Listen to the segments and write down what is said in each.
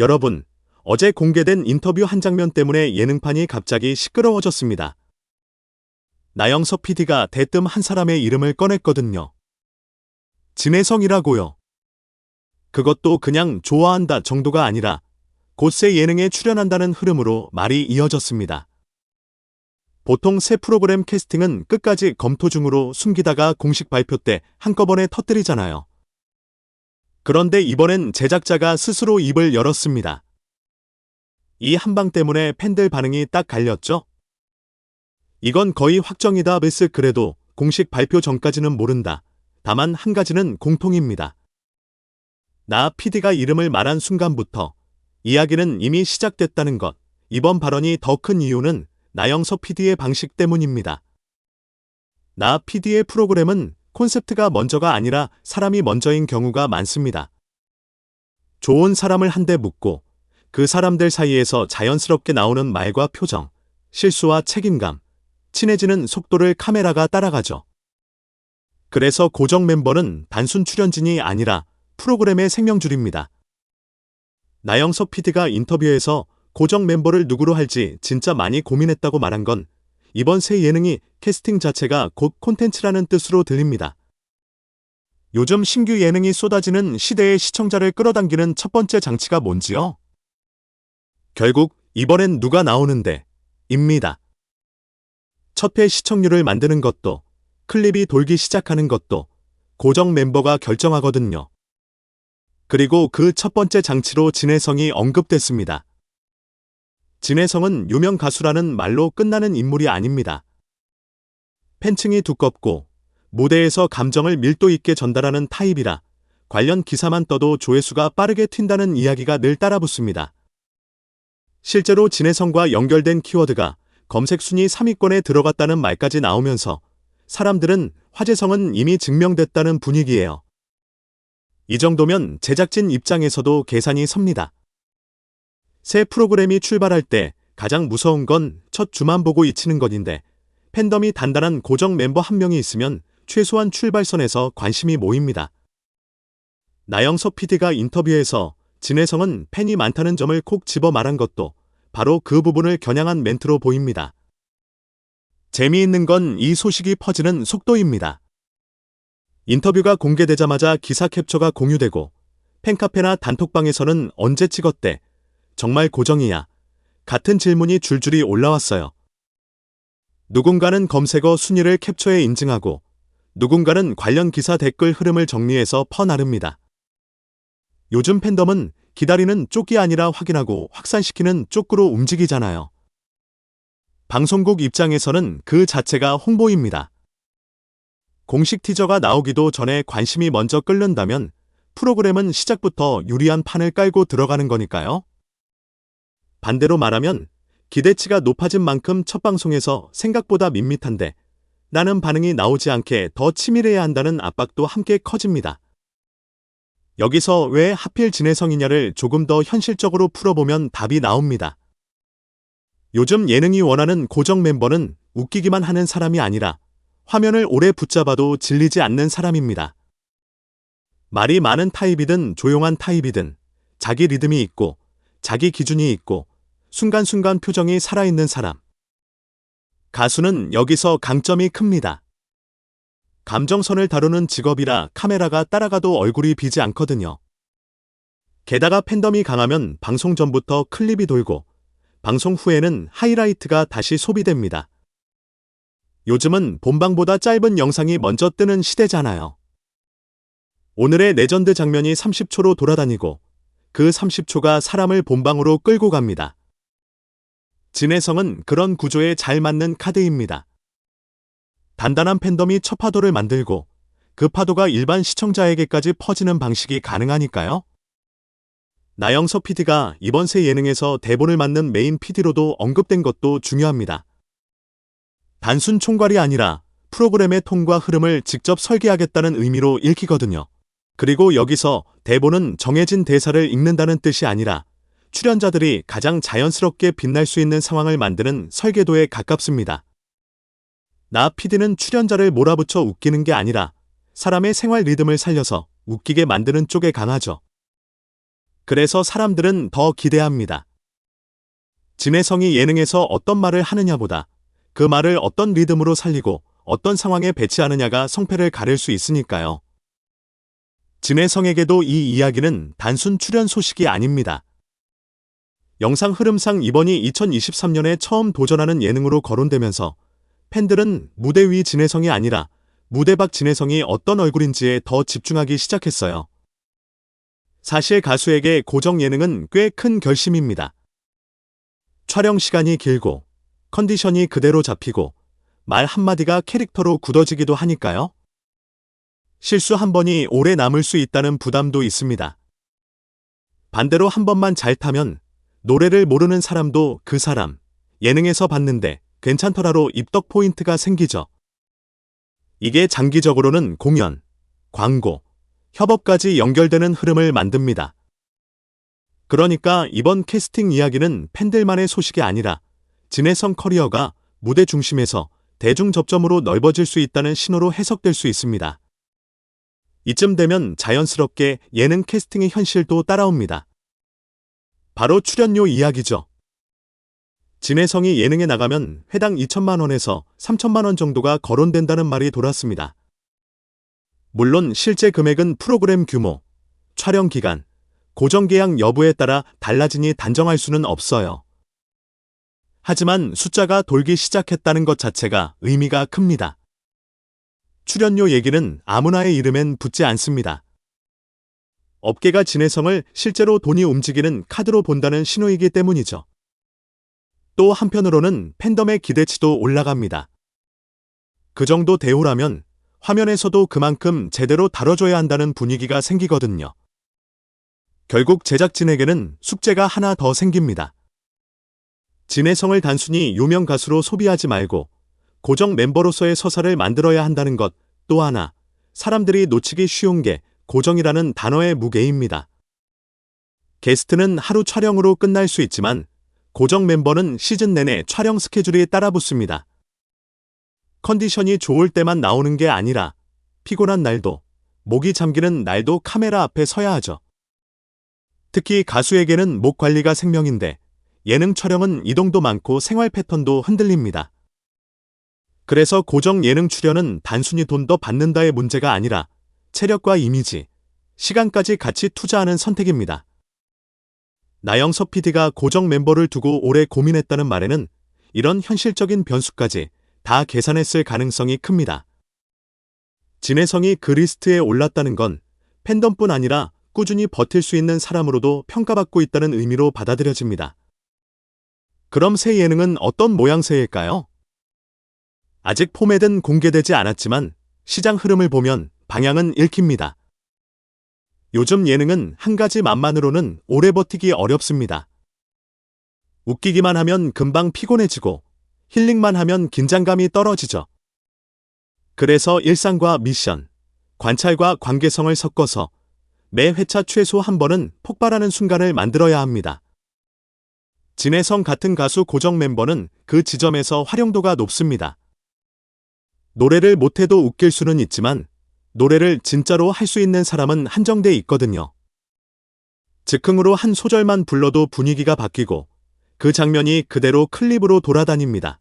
여러분, 어제 공개된 인터뷰 한 장면 때문에 예능판이 갑자기 시끄러워졌습니다. 나영석 PD가 대뜸 한 사람의 이름을 꺼냈거든요. 진혜성이라고요. 그것도 그냥 좋아한다 정도가 아니라 곧새 예능에 출연한다는 흐름으로 말이 이어졌습니다. 보통 새 프로그램 캐스팅은 끝까지 검토 중으로 숨기다가 공식 발표 때 한꺼번에 터뜨리잖아요. 그런데 이번엔 제작자가 스스로 입을 열었습니다. 이 한방 때문에 팬들 반응이 딱 갈렸죠? 이건 거의 확정이다 베스 그래도 공식 발표 전까지는 모른다. 다만 한 가지는 공통입니다. 나 PD가 이름을 말한 순간부터 이야기는 이미 시작됐다는 것. 이번 발언이 더 큰 이유는 나영석 PD의 방식 때문입니다. 나 PD의 프로그램은 콘셉트가 먼저가 아니라 사람이 먼저인 경우가 많습니다. 좋은 사람을 한대 묻고 그 사람들 사이에서 자연스럽게 나오는 말과 표정, 실수와 책임감, 친해지는 속도를 카메라가 따라가죠. 그래서 고정 멤버는 단순 출연진이 아니라 프로그램의 생명줄입니다. 나영석 PD가 인터뷰에서 고정 멤버를 누구로 할지 진짜 많이 고민했다고 말한 건 이번 새 예능이 캐스팅 자체가 곧 콘텐츠라는 뜻으로 들립니다. 요즘 신규 예능이 쏟아지는 시대의 시청자를 끌어당기는 첫 번째 장치가 뭔지요? 결국 이번엔 누가 나오는데 입니다. 첫회 시청률을 만드는 것도 클립이 돌기 시작하는 것도 고정 멤버가 결정하거든요. 그리고 그 첫 번째 장치로 진혜성이 언급됐습니다. 진혜성은 유명 가수라는 말로 끝나는 인물이 아닙니다. 팬층이 두껍고 무대에서 감정을 밀도 있게 전달하는 타입이라 관련 기사만 떠도 조회수가 빠르게 튄다는 이야기가 늘 따라붙습니다. 실제로 진혜성과 연결된 키워드가 검색 순위 3위권에 들어갔다는 말까지 나오면서 사람들은 화재성은 이미 증명됐다는 분위기예요. 이 정도면 제작진 입장에서도 계산이 섭니다. 새 프로그램이 출발할 때 가장 무서운 건 첫 주만 보고 잊히는 것인데 팬덤이 단단한 고정 멤버 한 명이 있으면 최소한 출발선에서 관심이 모입니다. 나영석 PD가 인터뷰에서 진혜성은 팬이 많다는 점을 콕 집어 말한 것도 바로 그 부분을 겨냥한 멘트로 보입니다. 재미있는 건 이 소식이 퍼지는 속도입니다. 인터뷰가 공개되자마자 기사 캡처가 공유되고 팬카페나 단톡방에서는 언제 찍었대? 정말 고정이야. 같은 질문이 줄줄이 올라왔어요. 누군가는 검색어 순위를 캡처해 인증하고 누군가는 관련 기사 댓글 흐름을 정리해서 퍼나릅니다. 요즘 팬덤은 기다리는 쪽이 아니라 확인하고 확산시키는 쪽으로 움직이잖아요. 방송국 입장에서는 그 자체가 홍보입니다. 공식 티저가 나오기도 전에 관심이 먼저 끓는다면 프로그램은 시작부터 유리한 판을 깔고 들어가는 거니까요. 반대로 말하면 기대치가 높아진 만큼 첫 방송에서 생각보다 밋밋한데 나는 반응이 나오지 않게 더 치밀해야 한다는 압박도 함께 커집니다. 여기서 왜 하필 진혜성이냐를 조금 더 현실적으로 풀어보면 답이 나옵니다. 요즘 예능이 원하는 고정 멤버는 웃기기만 하는 사람이 아니라 화면을 오래 붙잡아도 질리지 않는 사람입니다. 말이 많은 타입이든 조용한 타입이든 자기 리듬이 있고 자기 기준이 있고 순간순간 표정이 살아있는 사람. 가수는 여기서 강점이 큽니다. 감정선을 다루는 직업이라 카메라가 따라가도 얼굴이 비지 않거든요. 게다가 팬덤이 강하면 방송 전부터 클립이 돌고 방송 후에는 하이라이트가 다시 소비됩니다. 요즘은 본방보다 짧은 영상이 먼저 뜨는 시대잖아요. 오늘의 레전드 장면이 30초로 돌아다니고 그 30초가 사람을 본방으로 끌고 갑니다. 진혜성은 그런 구조에 잘 맞는 카드입니다. 단단한 팬덤이 첫 파도를 만들고 그 파도가 일반 시청자에게까지 퍼지는 방식이 가능하니까요. 나영석 PD가 이번 새 예능에서 대본을 맡는 메인 PD로도 언급된 것도 중요합니다. 단순 총괄이 아니라 프로그램의 통과 흐름을 직접 설계하겠다는 의미로 읽히거든요. 그리고 여기서 대본은 정해진 대사를 읽는다는 뜻이 아니라 출연자들이 가장 자연스럽게 빛날 수 있는 상황을 만드는 설계도에 가깝습니다. 나 PD는 출연자를 몰아붙여 웃기는 게 아니라 사람의 생활 리듬을 살려서 웃기게 만드는 쪽에 강하죠. 그래서 사람들은 더 기대합니다. 진혜성이 예능에서 어떤 말을 하느냐보다 그 말을 어떤 리듬으로 살리고 어떤 상황에 배치하느냐가 성패를 가릴 수 있으니까요. 진혜성에게도 이 이야기는 단순 출연 소식이 아닙니다. 영상 흐름상 이번이 2023년에 처음 도전하는 예능으로 거론되면서 팬들은 무대 위 진혜성이 아니라 무대 밖 진혜성이 어떤 얼굴인지에 더 집중하기 시작했어요. 사실 가수에게 고정 예능은 꽤 큰 결심입니다. 촬영 시간이 길고 컨디션이 그대로 잡히고 말 한마디가 캐릭터로 굳어지기도 하니까요. 실수 한 번이 오래 남을 수 있다는 부담도 있습니다. 반대로 한 번만 잘 타면 노래를 모르는 사람도 그 사람 예능에서 봤는데 괜찮더라로 입덕 포인트가 생기죠. 이게 장기적으로는 공연, 광고, 협업까지 연결되는 흐름을 만듭니다. 그러니까 이번 캐스팅 이야기는 팬들만의 소식이 아니라 진혜성 커리어가 무대 중심에서 대중 접점으로 넓어질 수 있다는 신호로 해석될 수 있습니다. 이쯤 되면 자연스럽게 예능 캐스팅의 현실도 따라옵니다. 바로 출연료 이야기죠. 진혜성이 예능에 나가면 회당 2천만 원에서 3천만 원 정도가 거론된다는 말이 돌았습니다. 물론 실제 금액은 프로그램 규모, 촬영 기간, 고정 계약 여부에 따라 달라지니 단정할 수는 없어요. 하지만 숫자가 돌기 시작했다는 것 자체가 의미가 큽니다. 출연료 얘기는 아무나의 이름엔 붙지 않습니다. 업계가 진혜성을 실제로 돈이 움직이는 카드로 본다는 신호이기 때문이죠. 또 한편으로는 팬덤의 기대치도 올라갑니다. 그 정도 대우라면 화면에서도 그만큼 제대로 다뤄줘야 한다는 분위기가 생기거든요. 결국 제작진에게는 숙제가 하나 더 생깁니다. 진혜성을 단순히 유명 가수로 소비하지 말고 고정 멤버로서의 서사를 만들어야 한다는 것 또 하나 사람들이 놓치기 쉬운 게 고정이라는 단어의 무게입니다. 게스트는 하루 촬영으로 끝날 수 있지만 고정 멤버는 시즌 내내 촬영 스케줄이 따라붙습니다. 컨디션이 좋을 때만 나오는 게 아니라 피곤한 날도, 목이 잠기는 날도 카메라 앞에 서야 하죠. 특히 가수에게는 목 관리가 생명인데 예능 촬영은 이동도 많고 생활 패턴도 흔들립니다. 그래서 고정 예능 출연은 단순히 돈 더 받는다의 문제가 아니라 체력과 이미지, 시간까지 같이 투자하는 선택입니다. 나영석 PD가 고정 멤버를 두고 오래 고민했다는 말에는 이런 현실적인 변수까지 다 계산했을 가능성이 큽니다. 진혜성이 그 리스트에 올랐다는 건 팬덤뿐 아니라 꾸준히 버틸 수 있는 사람으로도 평가받고 있다는 의미로 받아들여집니다. 그럼 새 예능은 어떤 모양새일까요? 아직 포맷은 공개되지 않았지만 시장 흐름을 보면 방향은 읽힙니다. 요즘 예능은 한 가지 맛만으로는 오래 버티기 어렵습니다. 웃기기만 하면 금방 피곤해지고 힐링만 하면 긴장감이 떨어지죠. 그래서 일상과 미션, 관찰과 관계성을 섞어서 매 회차 최소 한 번은 폭발하는 순간을 만들어야 합니다. 진혜성 같은 가수 고정 멤버는 그 지점에서 활용도가 높습니다. 노래를 못해도 웃길 수는 있지만 노래를 진짜로 할 수 있는 사람은 한정돼 있거든요. 즉흥으로 한 소절만 불러도 분위기가 바뀌고 그 장면이 그대로 클립으로 돌아다닙니다.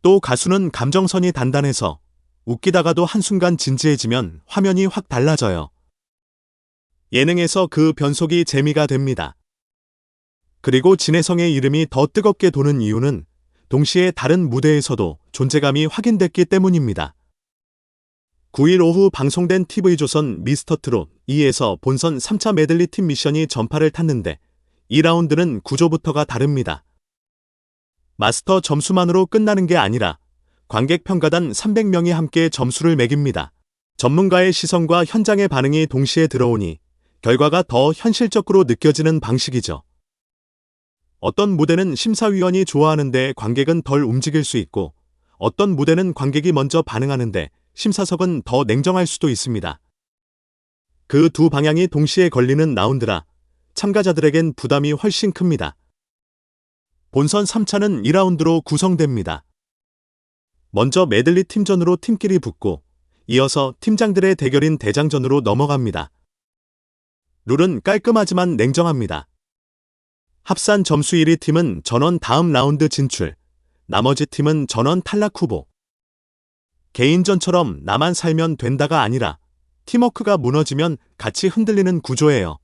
또 가수는 감정선이 단단해서 웃기다가도 한순간 진지해지면 화면이 확 달라져요. 예능에서 그 변속이 재미가 됩니다. 그리고 진혜성의 이름이 더 뜨겁게 도는 이유는 동시에 다른 무대에서도 존재감이 확인됐기 때문입니다. 9일 오후 방송된 TV조선 미스터트롯 2에서 본선 3차 메들리 팀 미션이 전파를 탔는데 2라운드는 구조부터가 다릅니다. 마스터 점수만으로 끝나는 게 아니라 관객 평가단 300명이 함께 점수를 매깁니다. 전문가의 시선과 현장의 반응이 동시에 들어오니 결과가 더 현실적으로 느껴지는 방식이죠. 어떤 무대는 심사위원이 좋아하는데 관객은 덜 움직일 수 있고 어떤 무대는 관객이 먼저 반응하는데 심사석은 더 냉정할 수도 있습니다. 그 두 방향이 동시에 걸리는 라운드라 참가자들에겐 부담이 훨씬 큽니다. 본선 3차는 2라운드로 구성됩니다. 먼저 메들리 팀전으로 팀끼리 붙고 이어서 팀장들의 대결인 대장전으로 넘어갑니다. 룰은 깔끔하지만 냉정합니다. 합산 점수 1위 팀은 전원 다음 라운드 진출, 나머지 팀은 전원 탈락 후보. 개인전처럼 나만 살면 된다가 아니라 팀워크가 무너지면 같이 흔들리는 구조예요.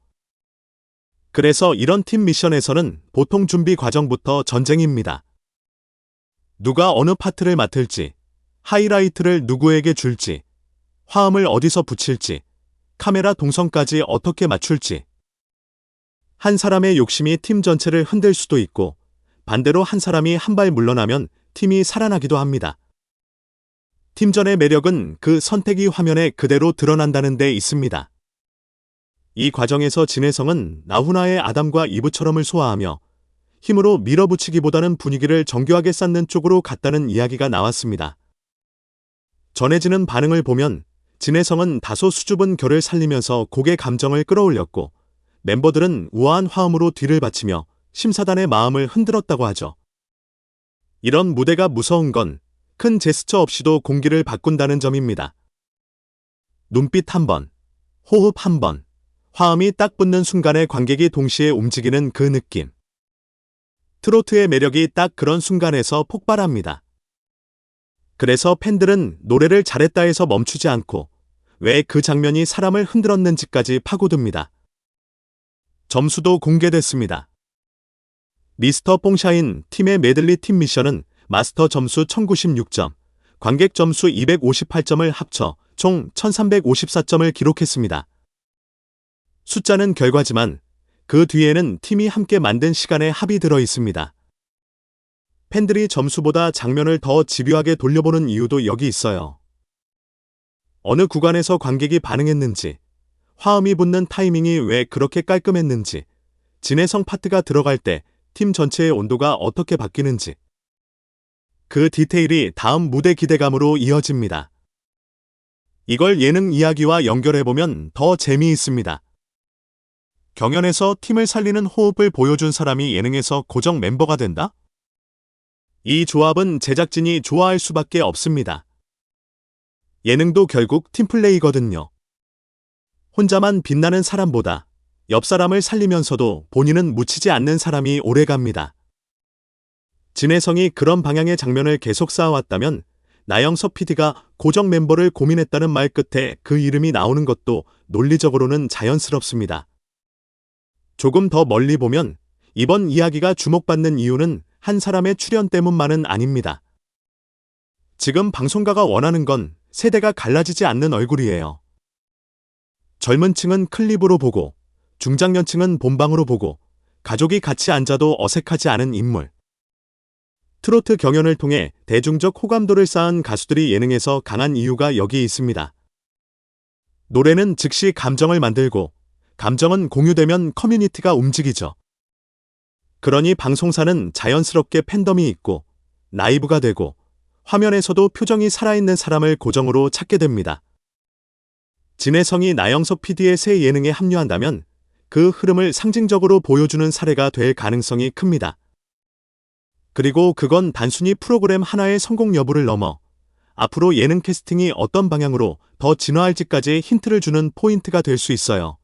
그래서 이런 팀 미션에서는 보통 준비 과정부터 전쟁입니다. 누가 어느 파트를 맡을지, 하이라이트를 누구에게 줄지, 화음을 어디서 붙일지, 카메라 동선까지 어떻게 맞출지. 한 사람의 욕심이 팀 전체를 흔들 수도 있고, 반대로 한 사람이 한 발 물러나면 팀이 살아나기도 합니다. 팀전의 매력은 그 선택이 화면에 그대로 드러난다는 데 있습니다. 이 과정에서 진혜성은 나훈아의 아담과 이브처럼을 소화하며 힘으로 밀어붙이기보다는 분위기를 정교하게 쌓는 쪽으로 갔다는 이야기가 나왔습니다. 전해지는 반응을 보면 진혜성은 다소 수줍은 결을 살리면서 곡의 감정을 끌어올렸고 멤버들은 우아한 화음으로 뒤를 바치며 심사단의 마음을 흔들었다고 하죠. 이런 무대가 무서운 건 큰 제스처 없이도 공기를 바꾼다는 점입니다. 눈빛 한 번, 호흡 한 번, 화음이 딱 붙는 순간에 관객이 동시에 움직이는 그 느낌. 트로트의 매력이 딱 그런 순간에서 폭발합니다. 그래서 팬들은 노래를 잘했다 해서 멈추지 않고 왜 그 장면이 사람을 흔들었는지까지 파고듭니다. 점수도 공개됐습니다. 미스터 뽕샤인 팀의 메들리 팀 미션은 마스터 점수 1096점, 관객 점수 258점을 합쳐 총 1354점을 기록했습니다. 숫자는 결과지만 그 뒤에는 팀이 함께 만든 시간의 합이 들어 있습니다. 팬들이 점수보다 장면을 더 집요하게 돌려보는 이유도 여기 있어요. 어느 구간에서 관객이 반응했는지, 화음이 붙는 타이밍이 왜 그렇게 깔끔했는지, 진해성 파트가 들어갈 때 팀 전체의 온도가 어떻게 바뀌는지, 그 디테일이 다음 무대 기대감으로 이어집니다. 이걸 예능 이야기와 연결해보면 더 재미있습니다. 경연에서 팀을 살리는 호흡을 보여준 사람이 예능에서 고정 멤버가 된다? 이 조합은 제작진이 좋아할 수밖에 없습니다. 예능도 결국 팀플레이거든요. 혼자만 빛나는 사람보다 옆 사람을 살리면서도 본인은 묻히지 않는 사람이 오래 갑니다. 진혜성이 그런 방향의 장면을 계속 쌓아왔다면 나영석 PD가 고정 멤버를 고민했다는 말 끝에 그 이름이 나오는 것도 논리적으로는 자연스럽습니다. 조금 더 멀리 보면 이번 이야기가 주목받는 이유는 한 사람의 출연 때문만은 아닙니다. 지금 방송가가 원하는 건 세대가 갈라지지 않는 얼굴이에요. 젊은 층은 클립으로 보고, 중장년층은 본방으로 보고, 가족이 같이 앉아도 어색하지 않은 인물. 트로트 경연을 통해 대중적 호감도를 쌓은 가수들이 예능에서 강한 이유가 여기 있습니다. 노래는 즉시 감정을 만들고, 감정은 공유되면 커뮤니티가 움직이죠. 그러니 방송사는 자연스럽게 팬덤이 있고, 라이브가 되고, 화면에서도 표정이 살아있는 사람을 고정으로 찾게 됩니다. 진혜성이 나영석 PD의 새 예능에 합류한다면 그 흐름을 상징적으로 보여주는 사례가 될 가능성이 큽니다. 그리고 그건 단순히 프로그램 하나의 성공 여부를 넘어 앞으로 예능 캐스팅이 어떤 방향으로 더 진화할지까지 힌트를 주는 포인트가 될 수 있어요.